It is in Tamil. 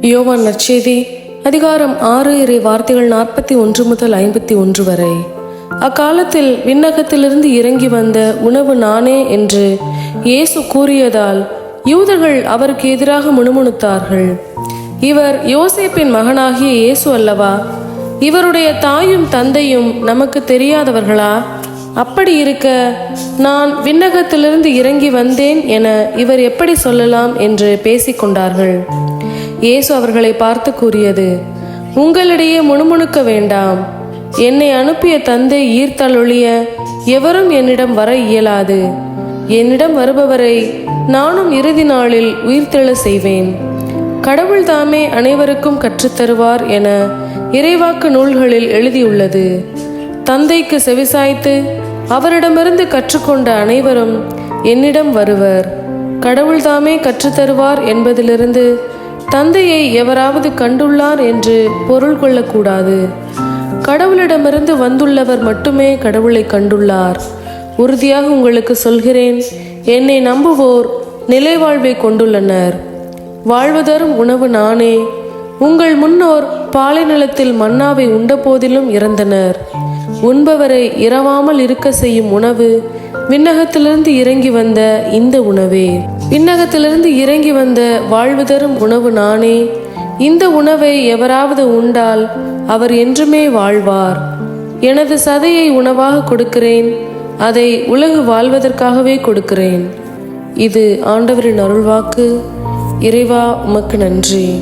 யோவான் நற்செய்தி அதிகாரம் ஆறு இறை வார்த்தைகள் நாற்பத்தி ஒன்று முதல் ஐம்பத்தி ஒன்று வரை. அக்காலத்தில் விண்ணகத்திலிருந்து இறங்கி வந்த உணவு நானே என்று இயேசு கூறியதால் யூதர்கள் அவருக்கு எதிராக முணுமுணுத்தார்கள். இவர் யோசேப்பின் மகனாகிய இயேசு அல்லவா? இவருடைய தாயும் தந்தையும் நமக்கு தெரியாதவர்களா? அப்படி இருக்க நான் விண்ணகத்திலிருந்து இறங்கி வந்தேன் என இவர் எப்படி சொல்லலாம் என்று பேசிக்கொண்டார்கள். இயேசு அவர்களை பார்த்து கூறியது உங்களிடையே முணுமுணுக்க வேண்டாம். என்னை அனுப்பிய தந்தை ஈர்த்தலொழிய எவரும் என்னிடம் வர இயலாது. என்னிடம் வருபவரை நானும் இறுதி நாளில் உயிர்த்தெழ செய்வேன். கடவுள் தாமே அனைவருக்கும் கற்றுத்தருவார் என இறைவாக்கு நூல்களில் எழுதியுள்ளது. தந்தைக்கு செவிசாய்த்து அவரிடமிருந்து கற்றுக்கொண்ட அனைவரும் என்னிடம் வருவர். கடவுள் தாமே கற்றுத்தருவார் என்பதிலிருந்து தந்தையை எவராவது கண்டுள்ளார் என்று பொருள் கொள்ளக்கூடாது. கடவுளிடமிருந்து வந்துள்ளவர் மட்டுமே கடவுளை கண்டுள்ளார். உறுதியாக உங்களுக்கு சொல்கிறேன் என்னை நம்புவோர் நிலைவாழ்வை கொண்டுள்ளனர். வாழ்வதரும் உணவு நானே. உங்கள் முன்னோர் பாலை நிலத்தில் மன்னாவை உண்ட போதிலும் இறந்தனர். உண்பவரை இரவாமல் இருக்க செய்யும் உணவு விண்ணகத்திலிருந்து இறங்கி வந்த இந்த உணவே. விண்ணகத்திலிருந்து இறங்கி வந்த வாழ்வு தரும் உணவு நானே. இந்த உணவை எவராவது உண்டால் அவர் என்றுமே வாழ்வார். எனது சதையை உணவாக கொடுக்கிறேன். அதை உலகு வாழ்வதற்காகவே கொடுக்கிறேன். இது ஆண்டவரின் அருள்வாக்கு. இறைவா உமக்கு நன்றி.